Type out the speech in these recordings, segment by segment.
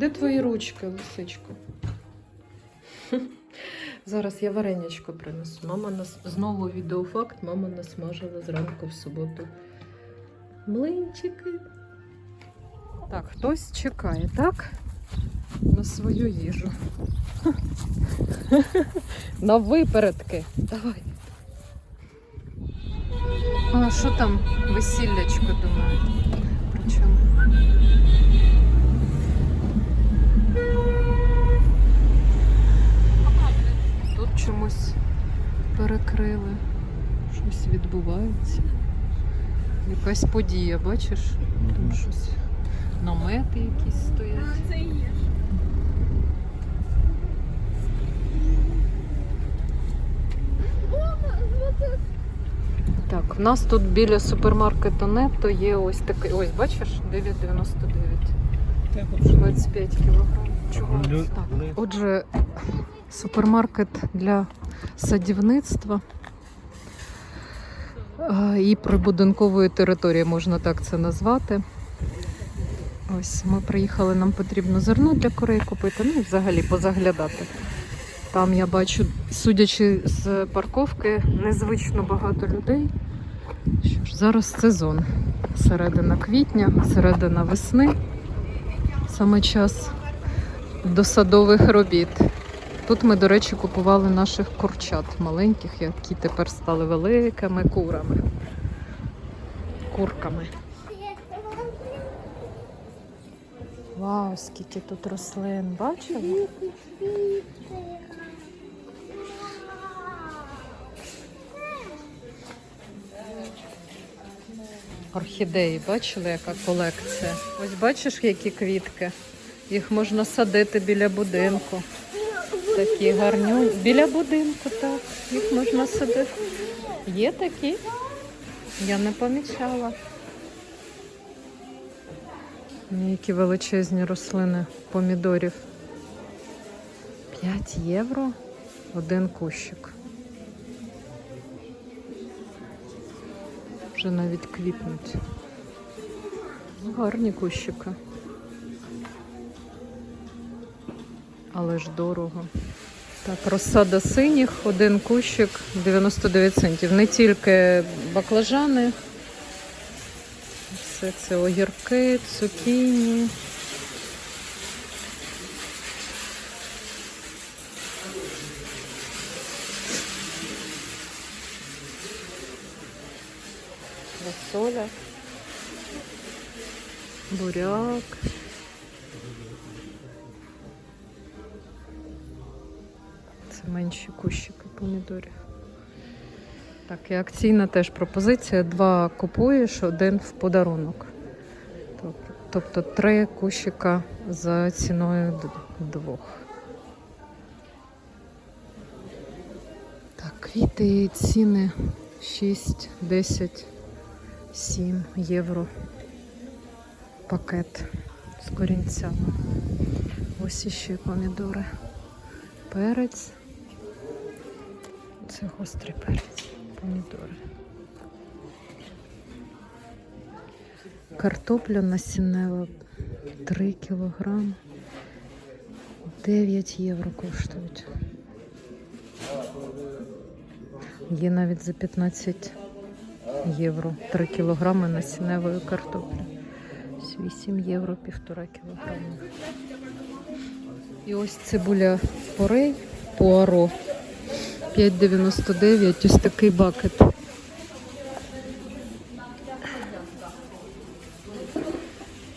Де твої ручки, лисичко? Зараз я варенячко принесу. Мама нас знову відеофакт. Мама насмажила зранку в суботу. Млинчики. Так, хтось чекає, так? На свою їжу. На випередки. Давай. А що там весіллячко думаю? Причому? Тут чомусь перекрили. Щось відбувається. Якась подія, бачиш? Там щось. Намети якісь стоять. Це є. Так, в нас тут біля супермаркету Нетто є ось такий. Ось, бачиш, 9,99. 25 кілограм. Чого? Так. Отже, супермаркет для садівництва і прибудинкової території, можна так це назвати. Ось ми приїхали, нам потрібно зерно для курей купити, ну і взагалі позаглядати. Там я бачу, судячи з парковки, незвично багато людей. Що ж, зараз сезон. Середина квітня, середина весни. Саме час до садових робіт. Тут ми, до речі, купували наших курчат маленьких, які тепер стали великими курами. Курками. Вау, скільки тут рослин, бачили? Орхідеї, бачили, яка колекція? Ось бачиш, які квітки. Їх можна садити біля будинку. Такі гарні. Біля будинку, так. Їх можна садити. Є такі? Я не помічала. Які величезні рослини помідорів. 5 євро один кущик. Вже навіть квітнуть. Гарні кущики. Але ж дорого. Так, розсада синіх, один кущик 99 центів. Не тільки баклажани, все це огірки, цукіні. Фасоля, буряк. Менші кущики помідорів. Так, і акційна теж пропозиція. Два купуєш, один в подарунок. Тобто три кущика за ціною двох. Так, квіти і ціни 6, 10, 7 євро. Пакет з корінцями. Ось іще помідори. Перець. Це гострий перець. Помідори. Картопля насіннева 3 кілограм. 9 євро коштують. Є навіть за 15 євро 3 кілограми насінневої картоплі. Ось 8 євро півтора кілограма. І ось цибуля порей пуаро 5,99. Ось такий бакет.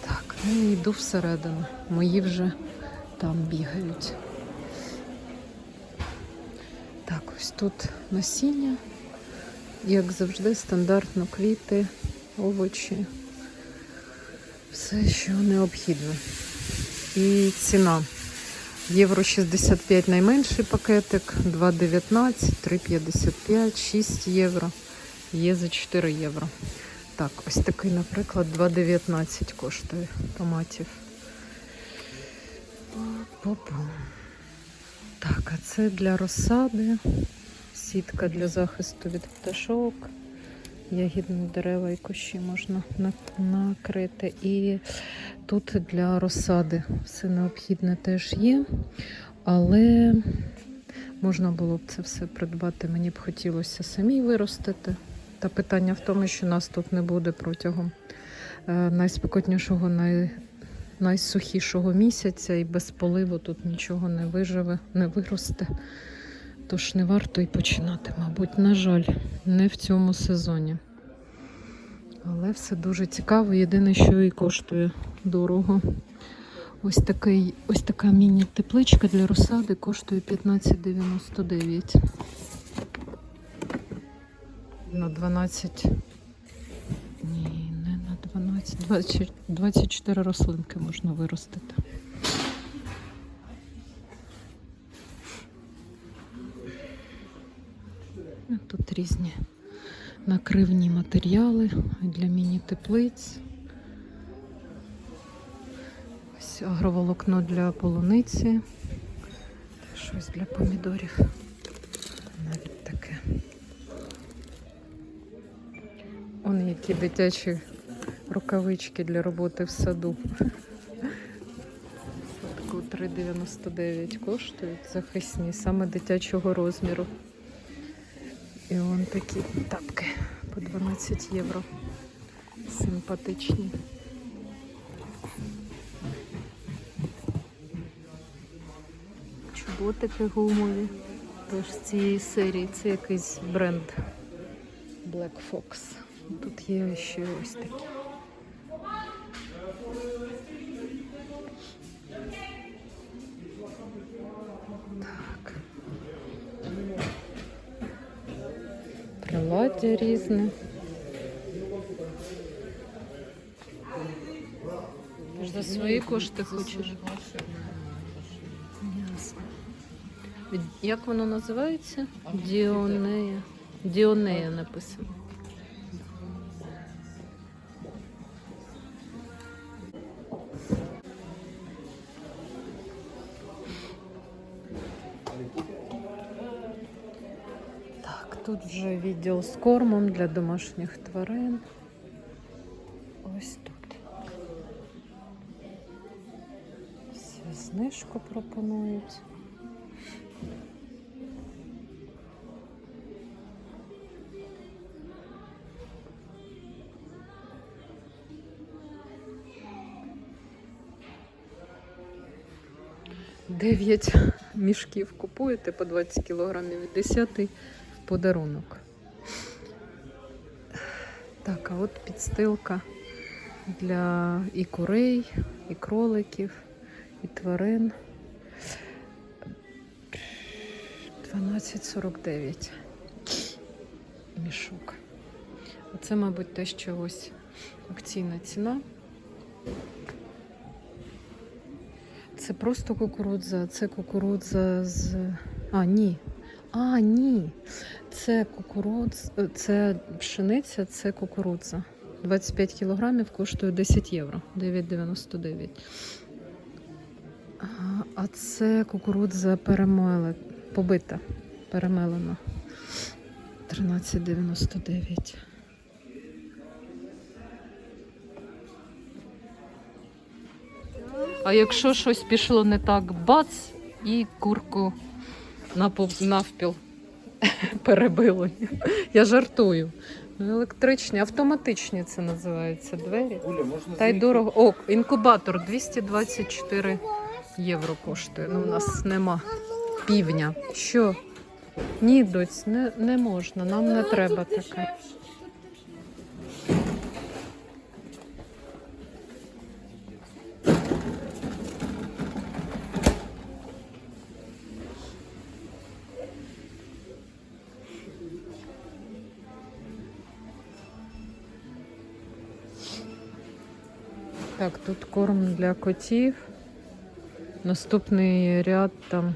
Так, ну і йду всередину. Мої вже там бігають. Так, ось тут насіння. Як завжди, стандартно квіти, овочі. Все, що необхідно. І ціна. Євро 65 найменший пакетик, 2,19, 3,55, 6 євро. Є за 4 євро. Так, ось такий, наприклад, 2,19 коштує томатів. Так, а це для розсади, сітка для захисту від пташок, ягідні дерева і кущі можна накрити. І тут для розсади все необхідне теж є, але можна було б це все придбати. Мені б хотілося самій виростити. Та питання в тому, що нас тут не буде протягом е, найспекотнішого, най, найсухішого місяця, і без поливу тут нічого не виживе, не виросте. Тож не варто й починати, мабуть, на жаль, не в цьому сезоні. Але все дуже цікаво. Єдине, що і коштує дорого. Ось, такий, ось така міні-тепличка для розсади коштує 15,99. На 12. Ні, не на 12. 20, 24 рослинки можна виростити. Ну, Тут різні накривні матеріали для міні-теплиць. Ось агроволокно для полуниці. Щось для помідорів. Навіть таке. Он які дитячі рукавички для роботи в саду. Таку 3,99 коштують захисні, саме дитячого розміру. І вон такі тапки по 12 євро. Симпатичні. Чоботики гумові. Тож з цієї серії це якийсь бренд Black Fox. Тут є ще ось такі. Ж за свої кошти хочеш? Ясно. Як воно називається? Діонея. Діонея написано. Відділ з кормом для домашніх тварин. Ось тут. Все знижку пропонують. Дев'ять мішків купуєте по 20 кілограмів і 10 в подарунок. Так, а от підстилка для і курей, і кроликів, і тварин. 12,49 мішок. Оце, мабуть, те, що ось акційна ціна. Це просто кукурудза, це кукурудза з. А, ні. А, ні. Це кукурудз, це пшениця, це кукурудза. 25 кілограмів коштує 10 євро, 9,99. А, це кукурудза перемеле, побита, перемелена. 13,99. А якщо щось пішло не так, бац, і курку напов- навпіл перебило. Я жартую. Електричні, автоматичні це називається двері. Оля, можна Та й дорого. О, інкубатор 224 євро коштує. Ну, у нас нема півня. Що? Ні, доць, не, не можна, нам не треба таке. Так, тут корм для котів. Наступний ряд там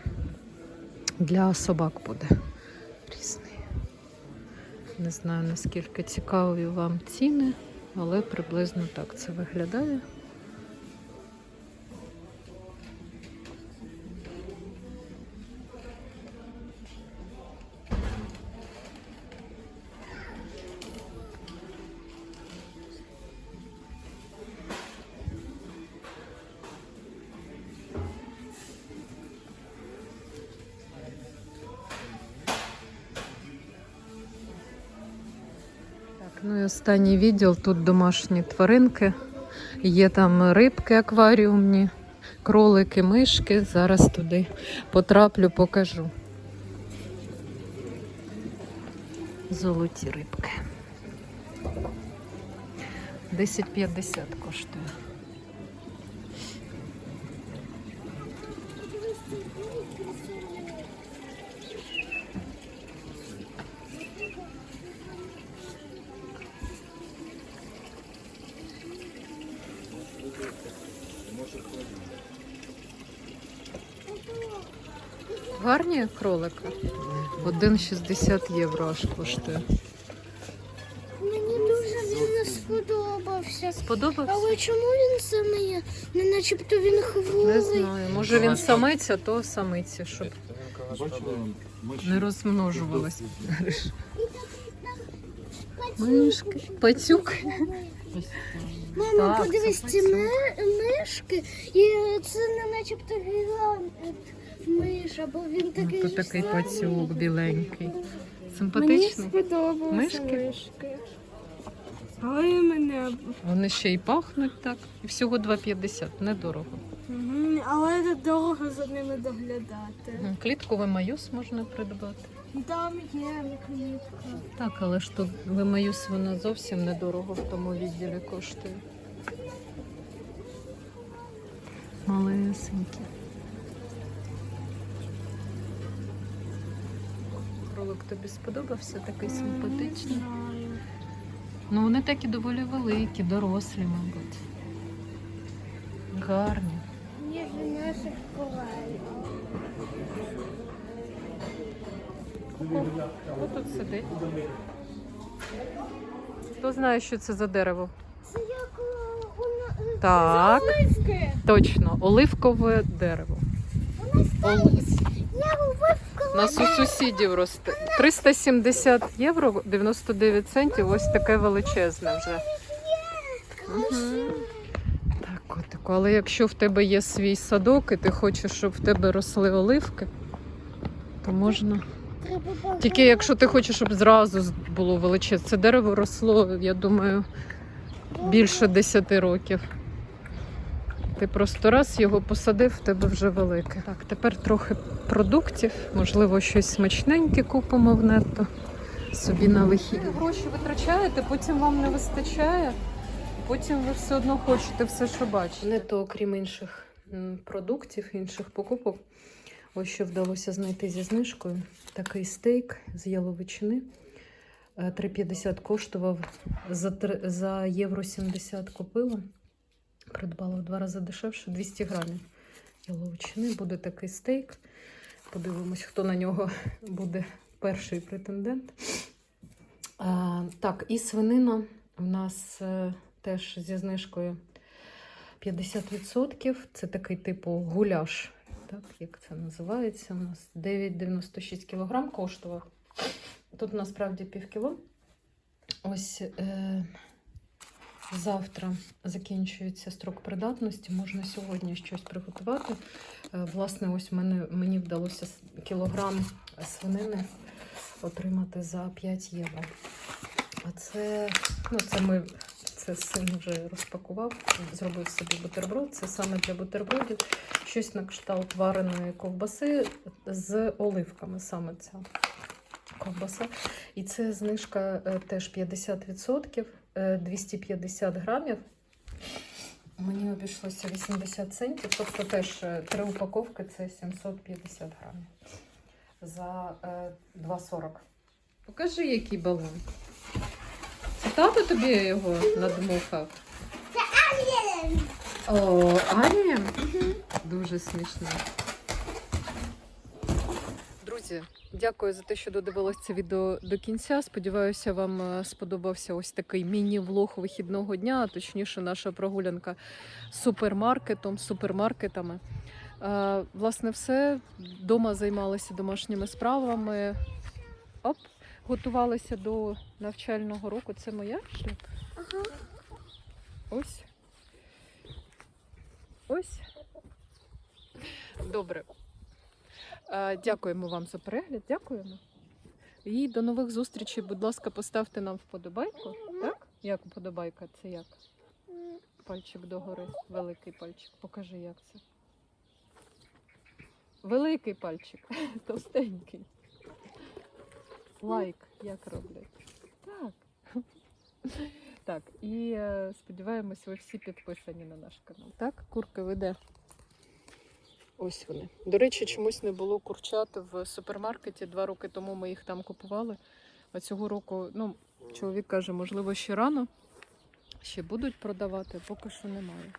для собак буде різний. Не знаю наскільки цікаві вам ціни, але приблизно так це виглядає. Ну і останній відділ тут домашні тваринки. Є там рибки акваріумні, кролики, мишки. Зараз туди потраплю, покажу. Золоті рибки. 10,50 коштує. Гарні кролики. 1,60 євро аж коштує. Мені дуже він сподобався. Сподобався? Але чому він самий? Не начебто він хворий. Не знаю. Може він самець, а то самиці, щоб не розмножувалась. Мишки. Пацюк. Мама, подивись, ці ми- мишки, і це не начебто гігант миш, або він такий. Тут такий пацюк біленький. Мені Симпатичний. сподобалися Мишки? мишки. Але мене. Вони ще й пахнуть так. І всього 2,50. Недорого. Але це дорого за ними доглядати. Мгм. Клітку маюс можна придбати. Там є клітка. Так, але ж тут вимаюс вона зовсім недорого в тому відділі коштує. Малесенькі. Кролик тобі сподобався, такий симпатичний. Ну, вони такі доволі великі, дорослі, мабуть. Гарні. Наших. Хто тут сидить? Хто знає, що це за дерево? Це як е, Так, Оливки. точно, оливкове дерево. Олис. У нас у сусідів росте 370 євро 99 центів. Ось таке величезне вже. Мгм. Так, котику, але якщо в тебе є свій садок і ти хочеш, щоб в тебе росли оливки, то можна. Тільки якщо ти хочеш, щоб зразу було величезне. Це дерево росло, я думаю, більше 10 років. Ти просто раз його посадив, в тебе вже велике. Так, тепер трохи продуктів, можливо, щось смачненьке купимо в нетто собі на вихід. Гроші витрачаєте, потім вам не вистачає, потім ви все одно хочете все, що бачите. Нетто, окрім інших продуктів, інших покупок. Ось що вдалося знайти зі знижкою. Такий стейк з яловичини. Е, 3,50 коштував за, три- за євро 70 купила. Придбала в два рази дешевше, 200 грамів яловичини. Буде такий стейк. Подивимось, хто на нього буде перший претендент. А, так, і свинина у нас е, теж зі знижкою 50%. Це такий типу гуляш. Так, як це називається? У нас 9,96 кг коштував. Тут насправді пів кіло. Ось е, завтра закінчується строк придатності. Можна сьогодні щось приготувати. Е, власне, ось мене, мені вдалося кілограм свинини отримати за 5 євро. А це, ну, це ми. Це син вже розпакував, зробив собі бутерброд. Це саме для бутербродів. Щось на кшталт вареної ковбаси з оливками, саме ця ковбаса. І це знижка е, теж 50%, е, 250 грамів. Мені обійшлося 80 центів, тобто теж е, три упаковки це 750 грамів за е, 2,40. Покажи, який балон. Це тато тобі його надмухав? О, Алієм? Дуже смішно. Друзі, дякую за те, що додивились це відео до кінця. Сподіваюся, вам е, сподобався ось такий міні-влог вихідного дня, а точніше, наша прогулянка супермаркетом, супермаркетами. Е, Власне, все. Дома займалися домашніми справами. Оп, готувалися до навчального року. Це моя? Ага. Ось. Ось. Добре. Е, Дякуємо вам за перегляд. Дякуємо. І до нових зустрічей. Будь ласка, поставте нам вподобайку. Як уподобайка? Це як? Пальчик догори. Великий пальчик. Покажи, як це. Великий пальчик. Товстенький. Лайк, як роблять. Так. Так, і е, сподіваємось, ви всі підписані на наш канал. Так, курки веде. Ось вони. До речі, чомусь не було курчат в супермаркеті. Два роки тому ми їх там купували. А цього року, ну, чоловік каже, можливо, ще рано. Ще будуть продавати, поки що немає.